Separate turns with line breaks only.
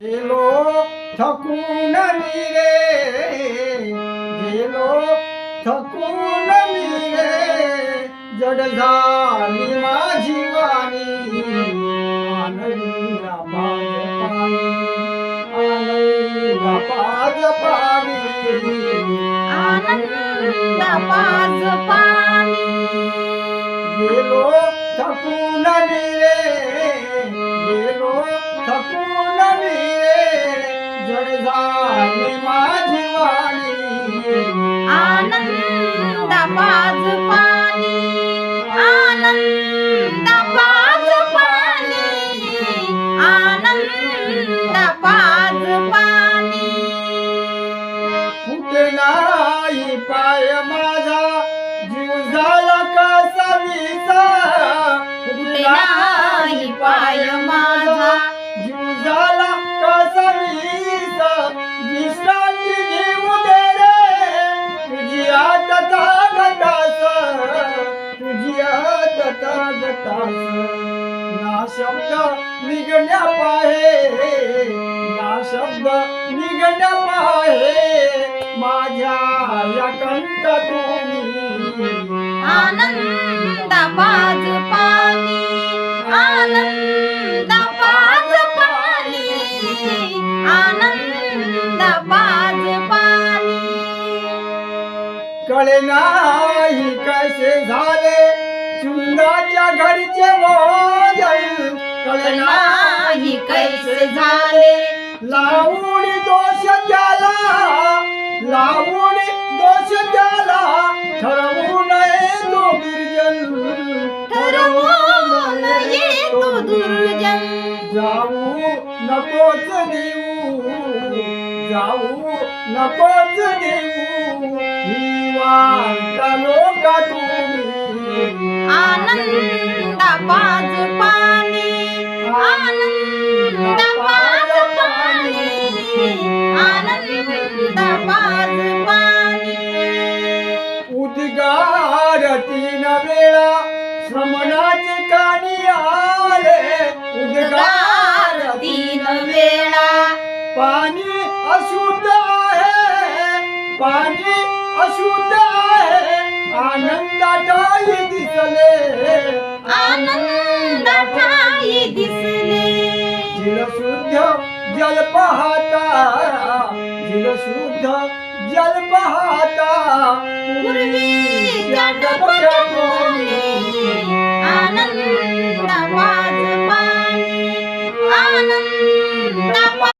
ગેલો
થકું નમી રે. ગેલો થકું નમી રે. જડધાની માં જીવ माझी वाणी.
आनंद पाज पाणी. आनंद पाज पाणी. आनंद पाज पाणी.
फुटे नाही पाय माझा. जीव झाला कसा विसा
फुटले नाही पाय माझा.
तागतास ना शब्द निघण्या पाहे. ना शब्द निघण्या पाहे. माझ्या या कंठातून.
आनंद पाज पाणी आनंद पाज पाणी आनंद पाज पाणी
कळे नाही कसे झाले. चुंदाच्या घरचे मोजाईल कळे
कैसे झाले.
लावून दोष त्याला लावून दोष त्याला ठरवू नये तो दुर्जन
ठरवून येतो दुर्जन
जाऊ नकोच देऊ जाऊ नकोच देऊ. ही वार्ता लोका उद्गार तीन वेळा श्रमणाचे कानी आले. उद्गार
गार तीन वेळा
पाणी अशुद्ध आहे. पाणी अशुद्ध आहे. आनंदाटाई दिसले.
आनंद ठाई दिसले.
जिल शुद्ध जल पाहता. जिल शुद्ध जल